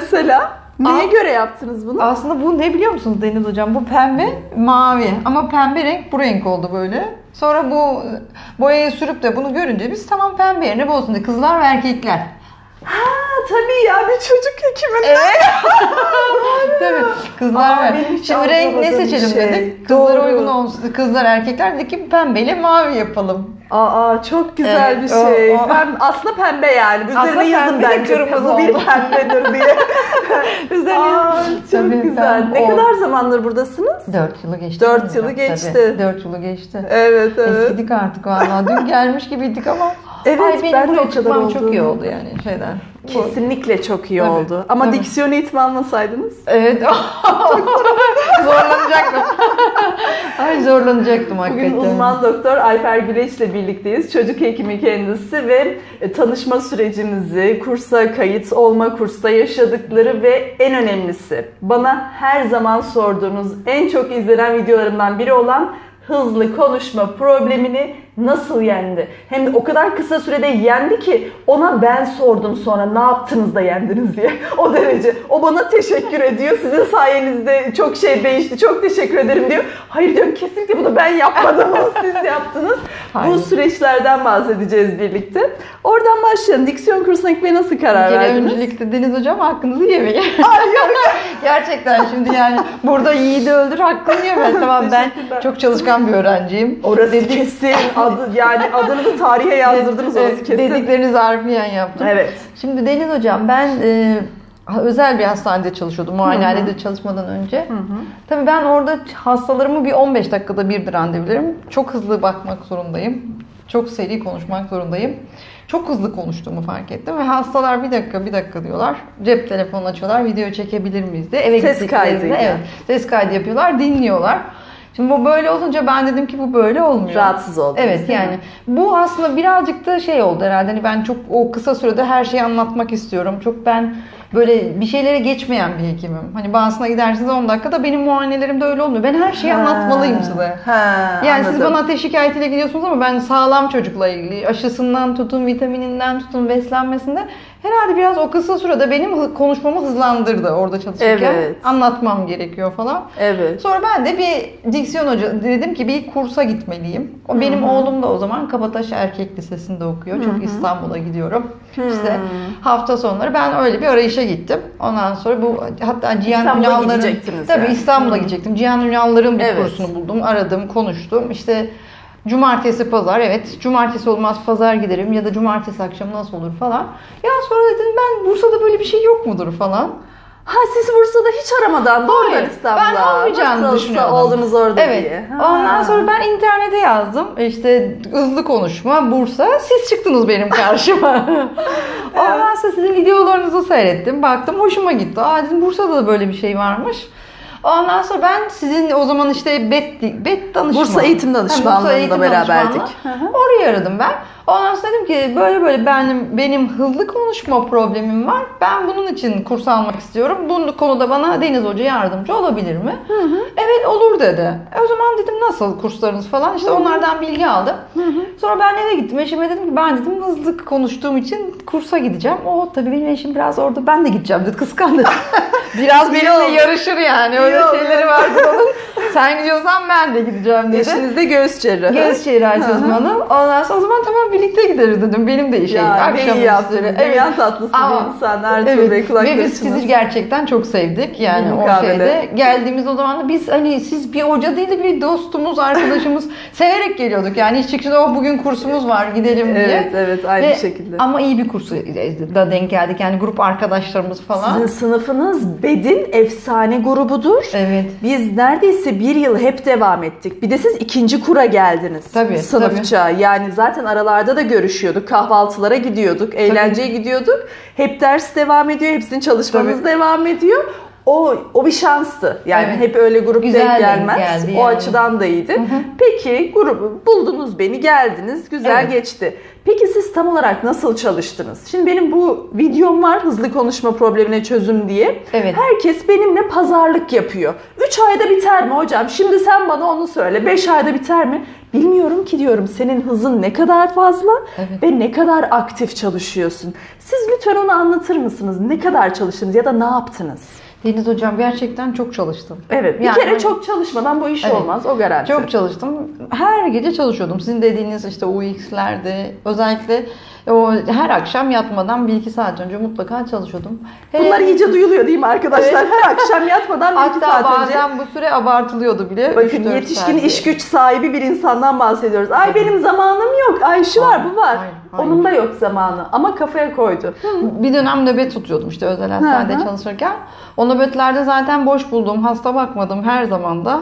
Mesela neye Aa. göre yaptınız bunu? Aslında bu ne biliyor musunuz Deniz Hocam? Bu pembe, mavi. Ama pembe renk bu renk oldu böyle. Sonra bu boyayı sürüp de bunu görünce biz tamam pembe yerine bu olsun diye. Kızlar ve erkekler. Ha tabii ya bir çocuk hekiminde. Evet. Tabii. Kızlar Aa, ve Şimdi renk ne seçelim şey. dedik. Kızlara Doğru. uygun olsun. Kızlar erkekler dedik ki pembeyle mavi yapalım. Aa çok güzel Evet, bir o- şey. o- Pem- aslında pembe yani. Üzerine Aslında yazın bence. kırmızı bir pembedir diye. Üzerine Aa çok Tabii, güzel. ben Ne o- kadar zamandır buradasınız? 4 yılı geçti. Dört yılı geçti. Tabii, 4 yılı geçti. Evet evet. Eskidik artık vallahi. Dün gelmiş gibiydik ama. Evet, Ay benim ben buraya o çıkmam çok iyi oldu yani şeyden. Kesinlikle çok iyi Tabii, oldu. Ama tabii. diksiyon eğitimi almasaydınız. Evet. zorlanacaktım. Ay zorlanacaktım hakikaten. Bugün uzman doktor Alper Güleç ile birlikteyiz. Çocuk hekimi kendisi ve e, tanışma sürecimizi, kursa kayıt olma, kursta yaşadıkları ve en önemlisi bana her zaman sorduğunuz en çok izlenen videolarımdan biri olan hızlı konuşma problemini nasıl yendi? Hem de o kadar kısa sürede yendi ki ona ben sordum sonra ne yaptınız da yendiniz diye. O derece. O bana teşekkür ediyor. Sizin sayenizde çok şey değişti. Çok teşekkür ederim diyor. Hayır diyorum kesinlikle bunu ben yapmadım. Bunu siz yaptınız. Hayır. Bu süreçlerden bahsedeceğiz birlikte. Oradan başlayalım. Diksiyon kursuna gitmeye nasıl karar kere verdiniz? öncelikle Deniz Hocam hakkınızı yemeyin. Gerçekten şimdi yani burada yiğidi öldür hakkını yeme. Tamam ben çok çalışkan bir öğrenciyim. Orası kesin. Adı, yani adınızı tarihe yazdırdınız orası kesin. Dediklerinizi harfiyen yaptım. Evet. Şimdi Deniz Hocam ben e, özel bir hastanede çalışıyordum muayenehanede çalışmadan önce. Hı hı. Tabii ben orada hastalarımı bir 15 dakikada bir randevularım. Çok hızlı bakmak zorundayım. Çok seri konuşmak zorundayım. Çok hızlı konuştuğumu fark ettim ve hastalar bir dakika bir dakika diyorlar. Cep telefonu açıyorlar, video çekebilir miyiz diye. Eve Ses kaydıyla. Evet, ses kaydı yapıyorlar, dinliyorlar. Şimdi bu böyle olunca ben dedim ki bu böyle olmuyor. Rahatsız oldunuz. Evet değil mi? yani bu aslında birazcık da şey oldu herhalde. Hani ben çok o kısa sürede her şeyi anlatmak istiyorum. Çok ben böyle bir şeylere geçmeyen bir hekimim. Hani bazısına gidersiniz 10 dakikada benim muayenelerim de öyle olmuyor. Ben her şeyi Ha. anlatmalıyım size. Ha, Yani siz anladım. bana ateş şikayetiyle gidiyorsunuz ama ben sağlam çocukla ilgili aşısından tutun, vitamininden tutun, beslenmesinde herhalde biraz o kısa sürede benim konuşmamı hızlandırdı orada çalışırken. Evet. Anlatmam gerekiyor falan. Evet. Sonra ben de bir diksiyon hoca dedim ki bir kursa gitmeliyim. O benim oğlum da o zaman Kabataş Erkek Lisesi'nde okuyor. Çok İstanbul'a gidiyorum. İşte hafta sonları ben öyle bir arayışa gittim. Ondan sonra bu hatta Cihan İstanbul'a Ünal'ların tabii yani. İstanbul'a gidecektim. Cihan Ünal'ların bir Evet. kursunu buldum. Aradım, konuştum. İşte Cumartesi pazar evet cumartesi olmaz pazar giderim ya da cumartesi akşamı nasıl olur falan. Ya sonra dedim ben Bursa'da böyle bir şey yok mudur falan. Ha siz Bursa'da hiç aramadan doğrudan İstanbul'a. ben olmayacağını Nasılsa düşünüyordum. oğlunuz orada Evet. diye. Ha. Ondan sonra ben internete yazdım. İşte hızlı konuşma Bursa. Siz çıktınız benim karşıma. Ondan sonra sizin videolarınızı seyrettim. Baktım hoşuma gitti. Aa dedim Bursa'da da böyle bir şey varmış. Ondan sonra ben sizin o zaman işte BET, BET danışma. Bursa Eğitim Danışmanlığı'nda Eğitim beraberdik. Danışmanlığı. Orayı aradım ben. Ondan sonra dedim ki böyle böyle benim benim hızlı konuşma problemim var. Ben bunun için kurs almak istiyorum. Bu konuda bana Deniz Hoca yardımcı olabilir mi? Evet olur dedi. E o zaman dedim nasıl kurslarınız falan işte onlardan bilgi aldım. Sonra ben eve gittim. Eşime dedim ki ben dedim hızlı konuştuğum için kursa gideceğim. O tabii benim eşim biraz orada ben de gideceğim dedi kıskandı. biraz benimle yarışır yani. Öyle şeyleri vardır onun. Sen gidiyorsan ben de gideceğim dedi. Eşinizde göğüs cerrahı. Göğüs cerrahisi uzmanı. Ondan sonra o zaman tamam birlikte gideriz dedim. Benim de işe Ya akşam iyi yaptınız. üzeri. Dünya tatlısı Ama- insan. Bey Evet. Ve biz sizi gerçekten çok sevdik. Yani o mukabele. şeyde. Geldiğimiz o zaman da biz hani siz bir hoca değil de bir dostumuz, arkadaşımız severek geliyorduk. Yani hiç çıkışında oh bugün kursumuz var gidelim diye. Evet evet aynı Ve- şekilde. Ama iyi bir kursu da denk geldik. Yani grup arkadaşlarımız falan. Sizin sınıfınız Bed'in efsane grubudur. Evet. Biz neredeyse bir yıl hep devam ettik. Bir de siz ikinci kura geldiniz. Tabii, Sınıfça. Yani zaten aralarda da görüşüyorduk. Kahvaltılara gidiyorduk. Eğlenceye gidiyorduk. Hep ders devam ediyor. Hepsinin çalışmamız Tabii. devam ediyor. O o bir şanstı. Yani Evet. hep öyle grup Güzel denk gelmez. geldi O yani. açıdan da iyiydi. Peki grubu buldunuz beni, geldiniz. Güzel Evet. geçti. Peki siz tam olarak nasıl çalıştınız? Şimdi benim bu videom var hızlı konuşma problemine çözüm diye. Evet. Herkes benimle pazarlık yapıyor. 3 ayda biter mi hocam? Şimdi sen bana onu söyle. 5 ayda biter mi? Bilmiyorum ki diyorum. Senin hızın ne kadar fazla Evet. ve ne kadar aktif çalışıyorsun. Siz lütfen onu anlatır mısınız? Ne kadar çalıştınız ya da ne yaptınız? Deniz hocam gerçekten çok çalıştım. Evet. Bir Yani kere hani- çok çalışmadan bu iş Evet. olmaz. O garanti. Çok çalıştım. Her gece çalışıyordum. Sizin dediğiniz işte UX'lerde özellikle o her akşam yatmadan bir iki saat önce mutlaka çalışıyordum. Hele- Bunlar iyice duyuluyor değil mi arkadaşlar? Her akşam yatmadan bir iki Hatta saat önce. bazen bu süre abartılıyordu bile. Bakın 3-4 yetişkin saat iş güç sahibi bir insandan bahsediyoruz. Ay benim zamanım yok. Ay şu var bu var. Hayır, hayır. Onun da yok zamanı ama kafaya koydu. Bir dönem nöbet tutuyordum işte özel hastanede çalışırken. O nöbetlerde zaten boş buldum. Hasta bakmadım her zaman da.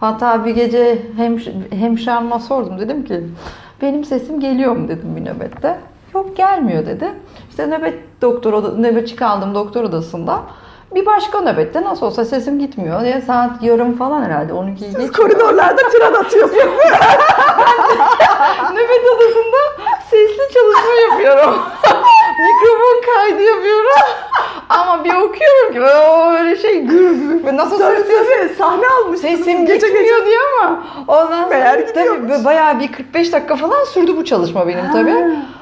Hatta bir gece hemş hemşireme sordum. Dedim ki benim sesim geliyor mu dedim bir nöbette. Yok gelmiyor dedi. İşte nöbet doktor oda, nöbetçi kaldım doktor odasında. Bir başka nöbette nasıl olsa sesim gitmiyor diye saat yarım falan herhalde 12'yi Siz koridorlarda tren atıyorsunuz. Nöbet odasında sesli çalışma yapıyorum. Mikrofon kaydı yapıyorum. Ama bir okuyorum ki öyle şey gür gür. Ve nasıl Tabii tabii sahne almışsınız. sesim gece gitmiyor gece. diye ama. Ondan Meğer sonra tabii gidiyormuş. böyle bayağı bir 45 dakika falan sürdü bu çalışma benim Ha. tabii.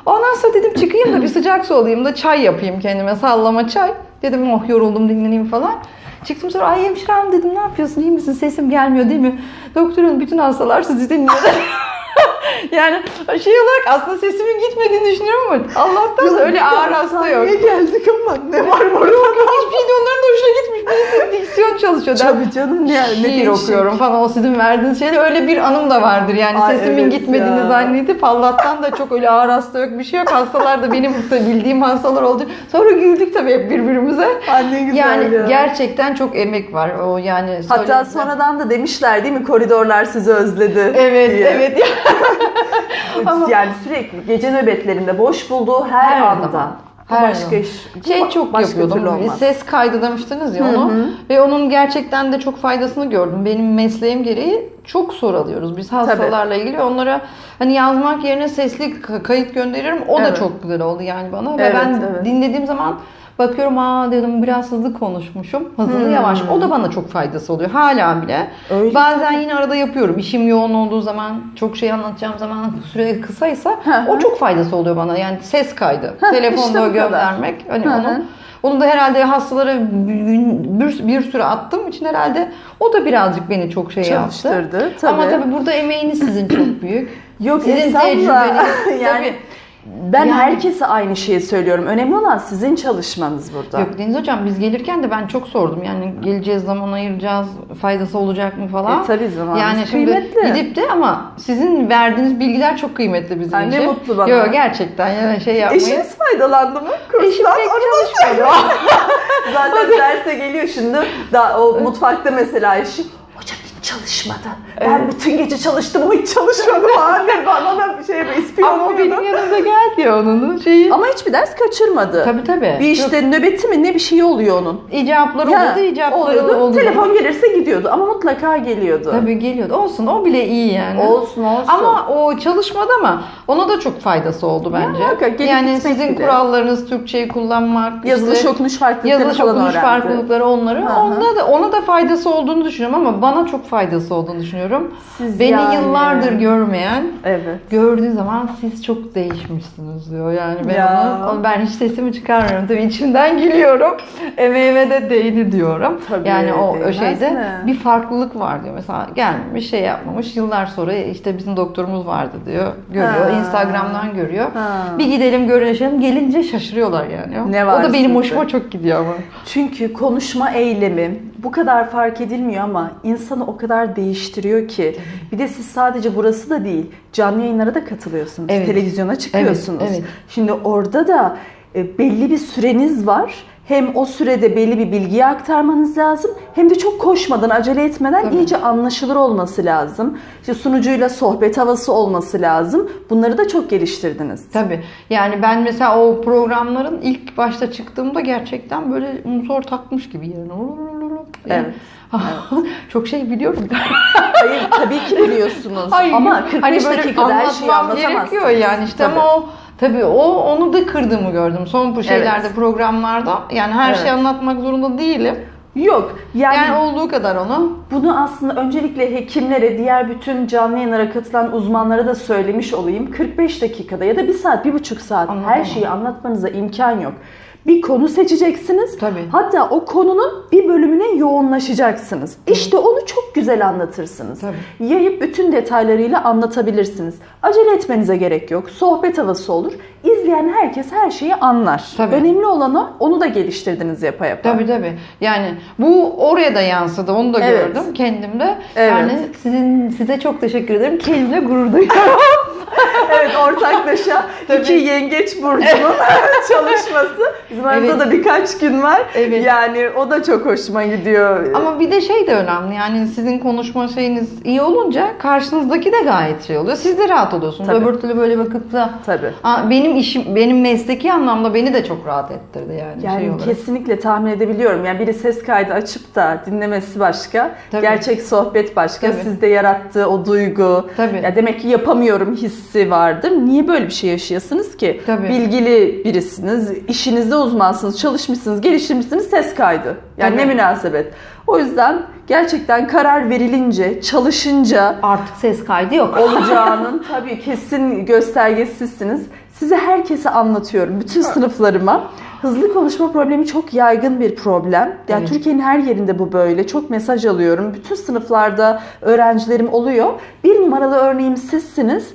Ondan sonra dedim çıkayım da bir sıcak su alayım da çay yapayım kendime sallama çay. Dedim oh yoruldum dinleneyim falan. Çıktım sonra ay hemşirem dedim ne yapıyorsun iyi misin sesim gelmiyor değil mi? Doktorun bütün hastalar sizi dinliyor. yani şey olarak aslında sesimin gitmediğini düşünüyorum ama Allah'tan da öyle ağır hasta yok. Sahneye geldik ama ne var burada? Hiçbir şey de onların Benim diksiyon çalışıyor. Tabii canım ne, ne Şiir değişik. okuyorum falan o sizin verdiğiniz şeyler öyle bir anım da vardır yani Ay, sesimin evet gitmediğini ya. zannedip Allah'tan da çok öyle ağır hasta yok bir şey yok hastalar da benim bildiğim hastalar oldu sonra güldük tabii hep birbirimize Anne güzel yani ya. gerçekten çok emek var o yani Hatta sonradan da demişler değil mi koridorlar sizi özledi evet diye. evet Ama- Yani sürekli gece nöbetlerinde boş bulduğu her, Her anda. zaman. Her başka zaman. iş. şey çok başka yapıyordum. olmaz. Ses kaydı demiştiniz ya Hı onu. hı. Ve onun gerçekten de çok faydasını gördüm. Benim mesleğim gereği çok soru alıyoruz biz hastalarla ilgili. Onlara hani yazmak yerine sesli kayıt gönderiyorum. O da Evet. çok güzel oldu yani bana. Ve Evet, ben evet. dinlediğim zaman bakıyorum aa dedim biraz hızlı konuşmuşum. Hızlı Hmm. yavaş. O da bana çok faydası oluyor. Hala bile. Öyle Bazen yine arada yapıyorum. İşim yoğun olduğu zaman, çok şey anlatacağım zaman süre kısaysa o çok faydası oluyor bana. Yani ses kaydı. Telefonda işte göndermek. Hani onu onu da herhalde hastalara bir, bir, süre attığım için herhalde o da birazcık beni çok şey yaptı. Tabii. Ama tabii burada emeğiniz sizin çok büyük. Yok Sizin estağfurullah. yani Tabii. Ben Yani- herkese aynı şeyi söylüyorum. Önemli olan sizin çalışmanız burada. Yok Deniz Hocam biz gelirken de ben çok sordum. Yani geleceğiz zaman ayıracağız, faydası olacak mı falan. E, tabii zamanınız Yani şimdi kıymetli. gidip de ama sizin verdiğiniz bilgiler çok kıymetli bizim Ay, ne için. mutlu bana. Yok gerçekten yani şey yapmayın. Eşiniz faydalandı mı kurstan? Eşim pek çalışmadı. Zaten derse geliyor şimdi. Da, o mutfakta mesela eşim. Çalışmadı. Ben bütün gece çalıştım ama hiç çalışmadım. Anne bana da bir şey Ama o ispiyonluyordu. benim yanımda geldi ya onun şeyi. Ama hiçbir ders kaçırmadı. Tabii tabii. Bir işte nöbeti mi ne bir şey oluyor onun. icapları Ha, oldu, icapları oluyordu. oldu. Telefon gelirse gidiyordu ama mutlaka geliyordu. Tabii geliyordu. Olsun o bile iyi yani. Olsun olsun. Ama o çalışmadı ama ona da çok faydası oldu bence. muhakkak, gelip yani sizin bile. kurallarınız Türkçeyi kullanmak, yazılış işte okunuş farklılıkları yazılış okunuş farklılıkları onları. Hı. Onda da ona da faydası olduğunu düşünüyorum ama bana çok faydası olduğunu düşünüyorum. Siz Beni yani- yıllardır görmeyen Evet. gördüğü zaman siz çok değişmişsiniz diyor. Yani ben Ya. onu, ben hiç sesimi çıkarmıyorum. Tabii içimden gülüyorum. Emeğime de değdi diyorum. Tabii, yani o, o şeyde mi? bir farklılık var diyor. Mesela gelmemiş şey yapmamış. Yıllar sonra işte bizim doktorumuz vardı diyor. Görüyor. Ha. Instagram'dan görüyor. Ha. Bir gidelim görüşelim. Gelince şaşırıyorlar yani. Ne o var da benim sizde? hoşuma çok gidiyor ama. Çünkü konuşma eylemi bu kadar fark edilmiyor ama insanı o kadar değiştiriyor ki. Bir de siz sadece burası da değil, canlı yayınlara da katılıyorsunuz. Evet. Televizyona çıkıyorsunuz. Evet, evet. Şimdi orada da e, belli bir süreniz var. Hem o sürede belli bir bilgiyi aktarmanız lazım hem de çok koşmadan, acele etmeden Tabii. iyice anlaşılır olması lazım. İşte sunucuyla sohbet havası olması lazım. Bunları da çok geliştirdiniz. Tabii. Yani ben mesela o programların ilk başta çıktığımda gerçekten böyle motor takmış gibi yani. Yani- Evet. Çok şey biliyorum. Hayır tabii ki biliyorsunuz Hayır, ama 45 hani dakikada her şeyi anlatamazsınız. gerekiyor yani işte Tabii. ama o tabii o onu da kırdığımı gördüm son bu şeylerde Evet. programlarda. Yani her Evet. şeyi anlatmak zorunda değilim. Yok. Yani, Yani, olduğu kadar onu. bunu aslında öncelikle hekimlere, diğer bütün canlı yayınlara katılan uzmanlara da söylemiş olayım. 45 dakikada ya da 1 saat, 1,5 saat Anladım. her şeyi anlatmanıza imkan yok. Bir konu seçeceksiniz. Tabii. Hatta o konunun bir bölümüne yoğunlaşacaksınız. İşte onu çok güzel anlatırsınız. Tabii. Yayıp bütün detaylarıyla anlatabilirsiniz. Acele etmenize gerek yok. Sohbet havası olur. İzleyen herkes her şeyi anlar. Tabii. Önemli olan o. Onu da geliştirdiniz yapa yapa. Tabii tabii. Yani bu oraya da yansıdı. Onu da Evet. gördüm kendimde. Evet. Yani sizin size çok teşekkür ederim. Kendimle gurur duyuyorum. Evet ortaklaşa Tabii. iki yengeç burcunun çalışması. Bizim aramızda Evet. da birkaç gün var. Evet. Yani o da çok hoşuma gidiyor. Ama bir de şey de önemli. Yani sizin konuşma şeyiniz iyi olunca karşınızdaki de gayet şey oluyor. Siz de rahat oluyorsunuz. Tabii. Öbür türlü böyle bakıp da Tabii. Aa, benim işim benim mesleki anlamda beni de çok rahat ettirdi yani, Yani şey olarak. kesinlikle tahmin edebiliyorum. Yani biri ses kaydı açıp da dinlemesi başka, Tabii. gerçek sohbet başka, Tabii. sizde yarattığı o duygu. Tabii. Ya demek ki yapamıyorum hissi vardır. Niye böyle bir şey yaşayasınız ki? Tabii. Bilgili birisiniz, işinizde uzmansınız, çalışmışsınız, geliştirmişsiniz ses kaydı. Yani Tabii. ne münasebet. O yüzden gerçekten karar verilince, çalışınca Artık ses kaydı yok. olacağının tabii kesin göstergesizsiniz. Size herkese anlatıyorum. Bütün sınıflarıma. Hızlı konuşma problemi çok yaygın bir problem. Yani Evet. Türkiye'nin her yerinde bu böyle. Çok mesaj alıyorum. Bütün sınıflarda öğrencilerim oluyor. Bir numaralı örneğim sizsiniz.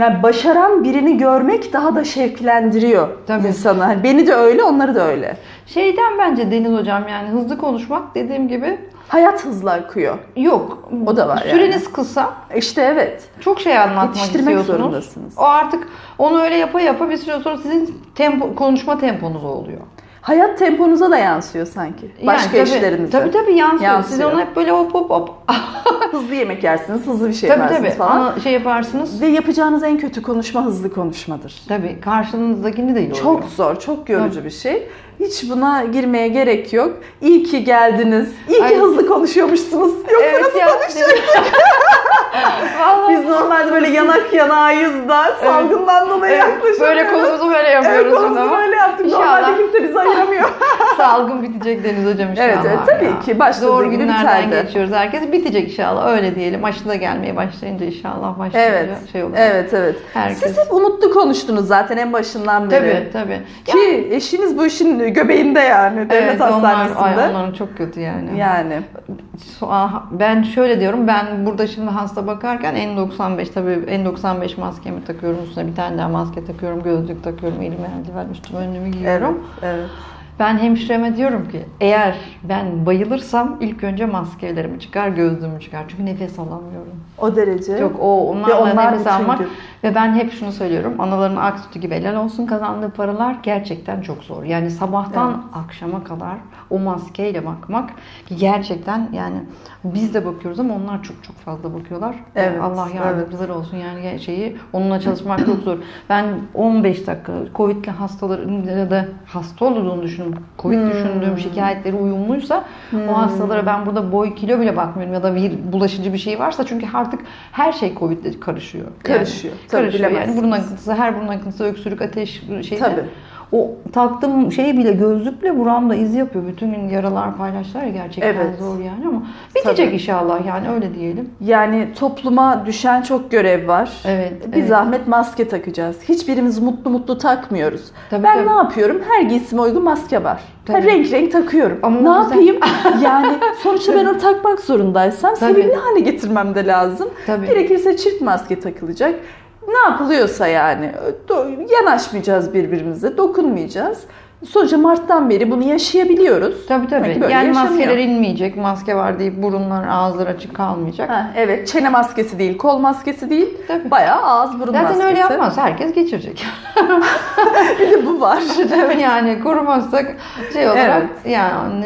Yani başaran birini görmek daha da şevklendiriyor Tabii. insanı. Hani beni de öyle, onları da öyle. Şeyden bence Deniz hocam yani hızlı konuşmak dediğim gibi Hayat hızlı akıyor. yok. O da var yani. Süreniz kısa. İşte evet. Çok şey anlatmak Yetiştirmek istiyorsunuz. zorundasınız. O artık onu öyle yapa yapa bir süre sonra sizin tempo, konuşma temponuz oluyor. Hayat temponuza da yansıyor sanki. Başka Yani tabii, işlerinize. Tabii tabii yansıyor. Siz Yansıyor. onu hep böyle hop hop hop. Hızlı yemek yersiniz, hızlı bir şey tabii yersiniz tabii. falan. Ana şey yaparsınız. Ve yapacağınız en kötü konuşma hızlı konuşmadır. Tabii karşınızdakini de yoruyor. Çok zor, çok yorucu bir şey. Hiç buna girmeye gerek yok. İyi ki geldiniz. İyi ki Ay. hızlı konuşuyormuşsunuz. Yoksa Evet nasıl ya. konuşacaktık? Vallahi Biz normalde böyle yanak yanağıyız da salgından dolayı Evet, yaklaşamıyoruz. böyle kolumuzu böyle Evet yapıyoruz kolumuzu şimdi ama. böyle yaptık. İnşallah. Normalde kimse bizi ayıramıyor. Salgın bitecek Deniz hocam inşallah. Evet, evet, tabii ya. ki. Başladığı Doğru günlerden biterdi. geçiyoruz. Herkes bitecek inşallah. Öyle diyelim. Aşı da gelmeye başlayınca inşallah başlayınca evet. şey olur. Evet, evet. Herkes. Siz hep umutlu konuştunuz zaten en başından beri. Tabii tabii. Ki eşiniz bu işin göbeğinde yani devlet Evet, onlar, hastanesinde. ay, onların çok kötü yani. Yani aha, Ben şöyle diyorum, ben burada şimdi hasta bakarken N95 tabii N95 maskemi takıyorum, üstüne bir tane daha maske takıyorum, gözlük takıyorum, elime eldiven, üstüme önlüğümü evet, giyiyorum. evet. Ben hemşireme diyorum ki eğer ben bayılırsam ilk önce maskelerimi çıkar, gözlüğümü çıkar. Çünkü nefes alamıyorum. O derece. Yok o onlarla Ve onlar nefes almak. Ve ben hep şunu söylüyorum. Anaların ak sütü gibi helal olsun kazandığı paralar gerçekten çok zor. Yani sabahtan akşama kadar o maskeyle bakmak gerçekten yani biz de bakıyoruz ama onlar çok çok fazla bakıyorlar. Yani Evet, Allah yardımcıları olsun yani şeyi onunla çalışmak çok zor. Ben 15 dakika Covid'li hastaların ya da hasta olduğunu düşünün. Covid Hmm. düşündüğüm şikayetleri uyumluysa o hastalara ben burada boy kilo bile bakmıyorum ya da bir bulaşıcı bir şey varsa çünkü artık her şey Covid'le karışıyor. Yani Karışıyor. Tabii, karışıyor yani burun akıntısı, her burun akıntısı, öksürük, ateş şeyde. Tabii. O taktığım şey bile gözlükle buramda iz yapıyor. Bütün gün yaralar paylaştılar ya gerçekten Evet. zor yani ama bitecek Tabii. inşallah yani öyle diyelim. Yani topluma düşen çok görev var. Evet. Bir evet. zahmet maske takacağız. Hiçbirimiz mutlu mutlu takmıyoruz. Tabii, ben tabii. ne yapıyorum? Her giysime uygun maske var. Tabii. Ben renk renk takıyorum. Ama ne yapayım? yani sonuçta ben onu takmak zorundaysam Tabii. sevimli hale getirmem de lazım. Tabii. Gerekirse çift maske takılacak. Ne yapılıyorsa yani yanaşmayacağız birbirimize, dokunmayacağız. Sonuçta Mart'tan beri bunu yaşayabiliyoruz. Tabii tabii. Yani yaşanıyor. maskeler inmeyecek. Maske var deyip burunlar, ağızlar açık kalmayacak. Ha, evet, çene maskesi değil, kol maskesi değil. Tabii. Bayağı ağız burun Zaten maskesi. öyle yapmaz. Herkes geçirecek. Bir de bu var. Tabii yani korumazsak şey olarak Evet. yani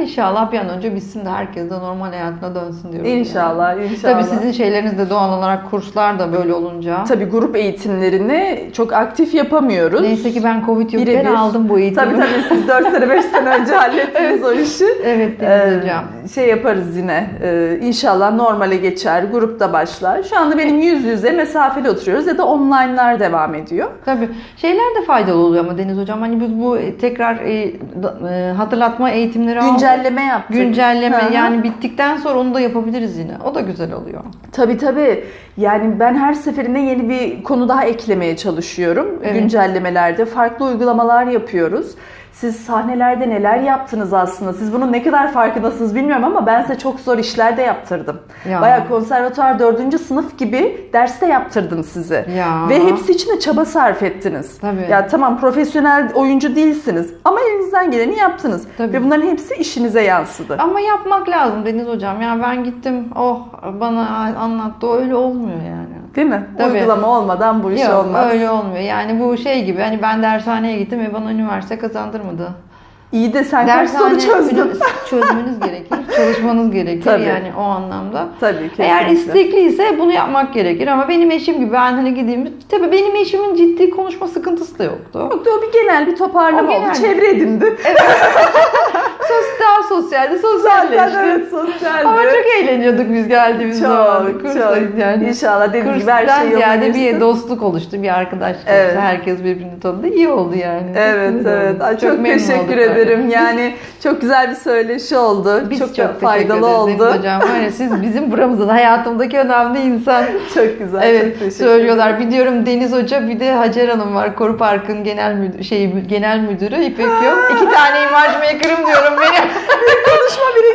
inşallah bir an önce bitsin de herkes de normal hayatına dönsün diyoruz. yani. İnşallah, inşallah. Tabii sizin şeyleriniz de doğal olarak kurslar da böyle olunca. Tabii grup eğitimlerini çok aktif yapamıyoruz. Neyse ki ben Covid yokken Birebir. aldım bu eğitimi. Tabii tabii siz 4 sene 5 sene önce hallettiniz o işi. Evet Ee, Deniz hocam. şey yaparız yine. Ee, inşallah normale geçer, grupta başlar. Şu anda benim yüz yüze mesafeli oturuyoruz ya da online'lar devam ediyor. Tabii. Şeyler de faydalı oluyor ama Deniz Hocam. Hani biz bu tekrar e, e, hatırlatma eğitimleri aldık. Güncelleme yaptık. Güncelleme Hı hı. yani bittikten sonra onu da yapabiliriz yine. O da güzel oluyor. Tabii tabii. Yani ben her seferinde yeni bir konu daha eklemeye çalışıyorum. Evet. Güncellemelerde farklı uygulamalar yapıyoruz. Siz sahnelerde neler yaptınız aslında? Siz bunun ne kadar farkındasınız bilmiyorum ama ben size çok zor işler de yaptırdım. Ya. Bayağı konservatuar 4. sınıf gibi derste yaptırdım sizi. Ya. Ve hepsi için de çaba sarf ettiniz. Tabii. Ya tamam profesyonel oyuncu değilsiniz ama elinizden geleni yaptınız. Tabii. Ve bunların hepsi işinize yansıdı. Ama yapmak lazım Deniz Hocam. Yani ben gittim oh bana anlattı öyle olmuyor yani. Değil mi? Tabii. Uygulama olmadan bu iş Yok olmaz. öyle olmuyor. Yani bu şey gibi hani ben dershaneye gittim ve bana üniversite kazandırmadı. İyi de sen kaç soru çözdün. çözmeniz gerekir. Çalışmanız gerekir Tabii. yani o anlamda. Tabii kesinlikle. Eğer istekliyse bunu yapmak gerekir ama benim eşim gibi ben hani gideyim. Tabii benim eşimin ciddi konuşma sıkıntısı da yoktu. Yoktu o bir genel bir toparlama O oldu. genel. Çevre edindi. Daha sosyaldi, sosyalleşti. Zaten evet sosyaldi. Ama çok eğleniyorduk biz geldiğimiz zaman. çok, Kursa çok. yani. İnşallah dediğim gibi her şey yoluna ziyade bir dostluk oluştu, bir arkadaşlık Evet. oluştu. Herkes birbirini tanıdı. İyi oldu yani. Evet Güzel evet. Ay, çok, memnun teşekkür ederim. yani. Yani çok güzel bir söyleşi oldu. Biz çok, çok, faydalı oldu. Hocam. Var ya, siz bizim buramızın hayatımdaki önemli insan. Çok güzel. çok evet teşekkür söylüyorlar. diyorum Deniz Hoca bir de Hacer Hanım var. Koru Park'ın genel müdür, şey, genel müdürü İpek Yok. İki tane imaj maker'ım diyorum benim. Konuşma biri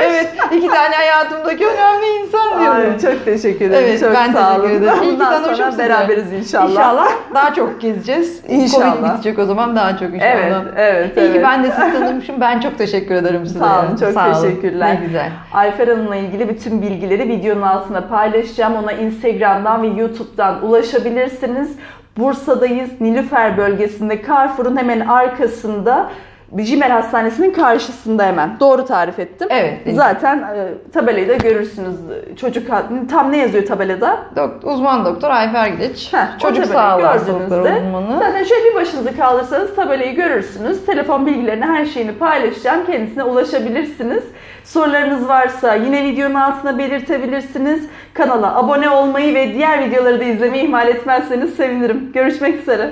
evet iki tane hayatımdaki önemli insan diyorum. Ay, çok teşekkür ederim. Evet, çok ben sağ olun. ederim. İyi ki Bundan tanışmışım sonra beraberiz inşallah. İnşallah daha çok gezeceğiz. İnşallah. Covid bitecek o zaman daha çok inşallah. Evet, evet, İyi evet. ki ben de sizi tanımışım. Ben çok teşekkür ederim size. Sağ olun, çok Sağ olun. teşekkürler. Ne güzel. Ayfer Hanım'la ilgili bütün bilgileri videonun altına paylaşacağım. Ona Instagram'dan ve YouTube'dan ulaşabilirsiniz. Bursa'dayız. Nilüfer bölgesinde Carrefour'un hemen arkasında Jimer Hastanesi'nin karşısında hemen. Doğru tarif ettim. Evet? Zaten e, tabelayı da görürsünüz. Çocuk tam ne yazıyor tabelada? Dok- uzman doktor Ayfer Gideç. Heh, Çocuk sağlığı hastalıkları uzmanı. Zaten şöyle bir başınızı kaldırsanız tabelayı görürsünüz. Telefon bilgilerini her şeyini paylaşacağım. Kendisine ulaşabilirsiniz. Sorularınız varsa yine videonun altına belirtebilirsiniz. Kanala abone olmayı ve diğer videoları da izlemeyi ihmal etmezseniz sevinirim. Görüşmek üzere.